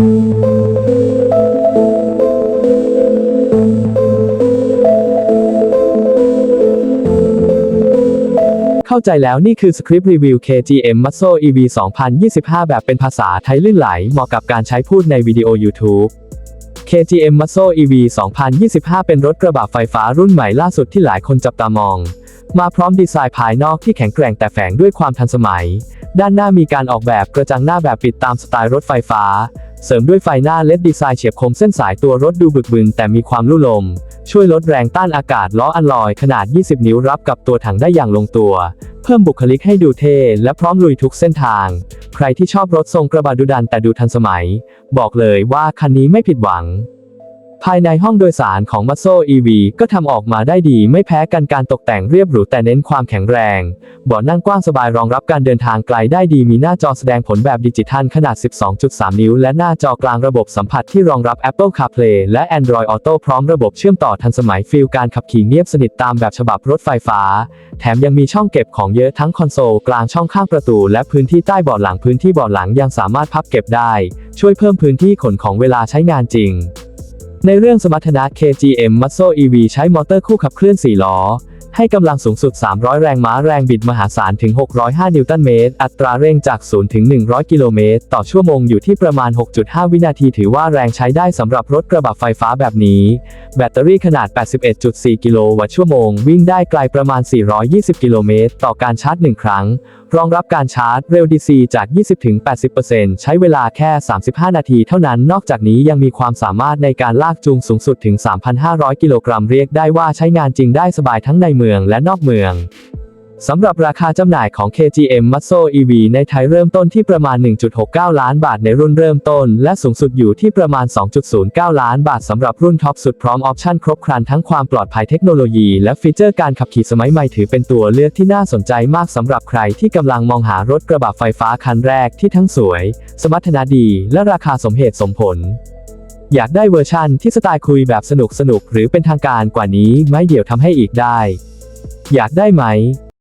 เข้าใจแล้วนี่คือสคริปต์รีวิว KGM Muscle EV 2025 แบบเป็นภาษาไทยลื่นไหล เหมาะกับการใช้พูดในวิดีโอ YouTube KGM Muscle EV 2025 เป็นรถกระบะไฟฟ้ารุ่นใหม่ล่าสุดที่หลายคนจับตามอง มาพร้อมดีไซน์ภายนอกที่แข็งแกร่งแต่แฝงด้วยความทันสมัย ด้านหน้ามีการออกแบบกระจังหน้าแบบปิดตามสไตล์รถไฟฟ้า เสริมด้วยไฟหน้าเลดดีไซน์เฉียบคมเส้นสายตัวรถดูบึกบึนแต่มีความลู่ลม ช่วยลดแรงต้านอากาศล้ออัลลอยขนาด 20 นิ้วรับกับตัวถังได้อย่างลงตัว เพิ่มบุคลิกให้ดูเท่และพร้อมลุยทุกเส้นทาง ใครที่ชอบรถทรงกระบะดุดันแต่ดูทันสมัย บอกเลยว่าคันนี้ไม่ผิดหวัง ภายในห้องโดยสารของ m a z z o EV ก็ทำออกมาได้ดีไม่แพ้กันการตกแต่งเรียบหรูแต่เน้นความแข็งแรง เบาะนั่งกว้างสบายรองรับการเดินทางไกลได้ดีมีหน้าจอแสดงผลแบบดิจิทัลขนาด 12.3 นิ้ว และหน้าจอกลางระบบสัมผัสที่รองรับ Apple CarPlay และ Android Auto พร้อมระบบเชื่อมต่อทันสมัยฟีลการขับขี่เงียบสนิทตามแบบฉบับรถไฟฟ้า แถมยังมีช่องเก็บของเยอะทั้งคอนโซลกลางช่องข้างประตู และพื้นที่ใต้เบาะหลังพื้นที่เบาะหลังยังสามารถพับเก็บได้ ช่วยเพิ่มพื้นที่ขนของเวลาใช้งานจริง ในเรื่องสมรรถนะ KGM Muscle EV ใช้มอเตอร์คู่ขับเคลื่อน 4 ล้อ ให้กำลังสูงสุด 300 แรงม้าแรงบิดมหาศาลถึง 605 นิวตันเมตร อัตราเร่งจาก 0 ถึง 100 กิโลเมตร ต่อชั่วโมงอยู่ที่ประมาณ 6.5 วินาทีถือว่าแรงใช้ได้สำหรับรถกระบะไฟฟ้าแบบนี้ แบตเตอรี่ขนาด 81.4 กิโลวัตต์ชั่วโมง วิ่งได้ไกลประมาณ 420 กิโลเมตร ต่อการชาร์จ 1 ครั้ง รองรับการชาร์จเร็ว DC จาก 20-80%ใช้เวลาแค่ 35 นาทีเท่านั้น นอกจากนี้ยังมีความสามารถในการลากจูงสูงสุดถึง 3,500 กิโลกรัมเรียกได้ว่าใช้งานจริงได้สบายทั้งในเมืองและนอกเมือง สำหรับราคาจำหน่ายของ KGM Muscle EV ในไทยเริ่มต้นที่ประมาณ 1.69 ล้านบาทในรุ่นเริ่มต้น และสูงสุดอยู่ที่ประมาณ 2.09 ล้านบาทสำหรับรุ่นท็อปสุดพร้อมออปชั่นครบครันทั้งความปลอดภัยเทคโนโลยีและฟีเจอร์การขับขี่สมัยใหม่ถือเป็นตัวเลือกที่น่าสนใจมากสำหรับใครที่กำลังมองหารถกระบะไฟฟ้าคันแรกที่ทั้งสวย สมรรถนะดี และราคาสมเหตุสมผลอยากได้เวอร์ชั่นที่สไตล์คุยแบบสนุกสนุกหรือเป็นทางการกว่านี้ไหม่เดี๋ยวทำให้อีกได้ อยากได้ไหม